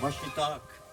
Właśnie tak.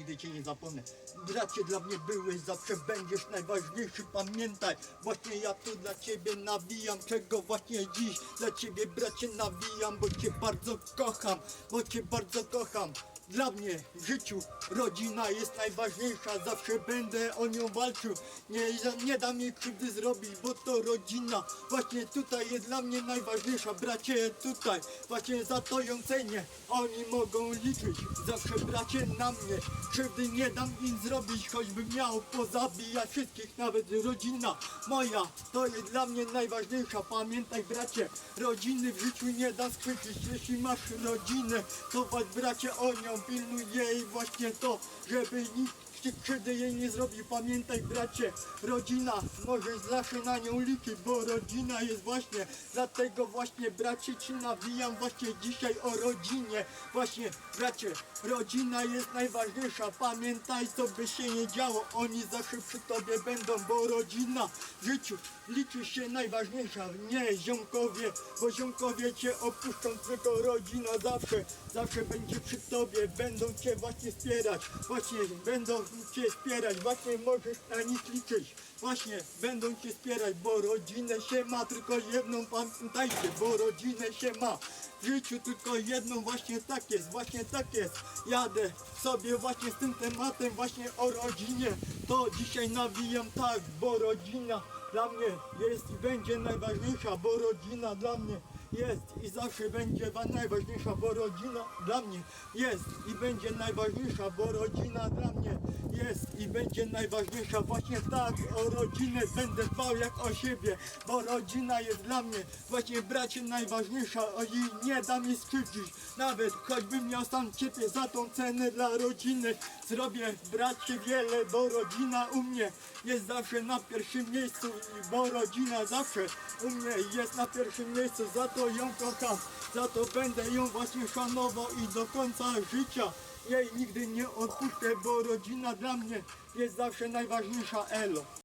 Nigdy cię nie zapomnę. Bracie dla mnie byłeś, zawsze będziesz najważniejszy, pamiętaj. Właśnie ja tu dla ciebie nawijam, czego właśnie dziś dla ciebie bracie nawijam, bo cię bardzo kocham, bo cię bardzo kocham. Dla mnie w życiu rodzina jest najważniejsza, zawsze będę o nią walczył. Nie, nie dam jej krzywdy zrobić, bo to rodzina. Właśnie tutaj jest dla mnie najważniejsza, bracie tutaj. Właśnie za to ją cenię, oni mogą liczyć. Zawsze bracie na mnie, krzywdy nie dam im zrobić, choćbym miał pozabijać wszystkich, nawet rodzina moja. To jest dla mnie najważniejsza, pamiętaj bracie, rodziny w życiu nie da skrzywdzić. Jeśli masz rodzinę, to was bracie o nią pilnuj jej właśnie to, żeby nikt ci krzywdy jej nie zrobił. Pamiętaj bracie, rodzina, możesz zawsze na nią liczyć, bo rodzina jest właśnie, dlatego właśnie bracie ci nawijam właśnie dzisiaj o rodzinie. Właśnie bracie, rodzina jest najważniejsza, pamiętaj co by się nie działo, oni zawsze przy tobie będą, bo rodzina w życiu liczy się najważniejsza, nie ziomkowie, bo ziomkowie cię opuszczą, tylko rodzina zawsze, zawsze będzie przy tobie, będą cię właśnie wspierać, właśnie będą cię wspierać, właśnie możesz na nich liczyć, właśnie będą cię wspierać, bo rodzinę się ma, tylko jedną pamiętajcie, bo rodzinę się ma. W życiu tylko jedną właśnie tak jest, właśnie tak jest. Jadę sobie właśnie z tym tematem właśnie o rodzinie. To dzisiaj nawijam tak, bo rodzina dla mnie jest i będzie najważniejsza, bo rodzina dla mnie jest i zawsze będzie wa- najważniejsza, bo rodzina dla mnie jest i będzie najważniejsza, bo rodzina dla mnie jest i będzie najważniejsza. Właśnie tak o rodzinę będę dbał jak o siebie, bo rodzina jest dla mnie właśnie bracie najważniejsza, o jej nie dam jej skrzywdzić. Nawet choćbym miał sam ciebie za tą cenę dla rodziny, zrobię bracie wiele, bo rodzina u mnie jest zawsze na pierwszym miejscu, bo rodzina zawsze u mnie jest na pierwszym miejscu, za to ją kocham, za to będę ją właśnie szanował i do końca życia jej nigdy nie odpuszczę, bo rodzina dla mnie jest zawsze najważniejsza elo.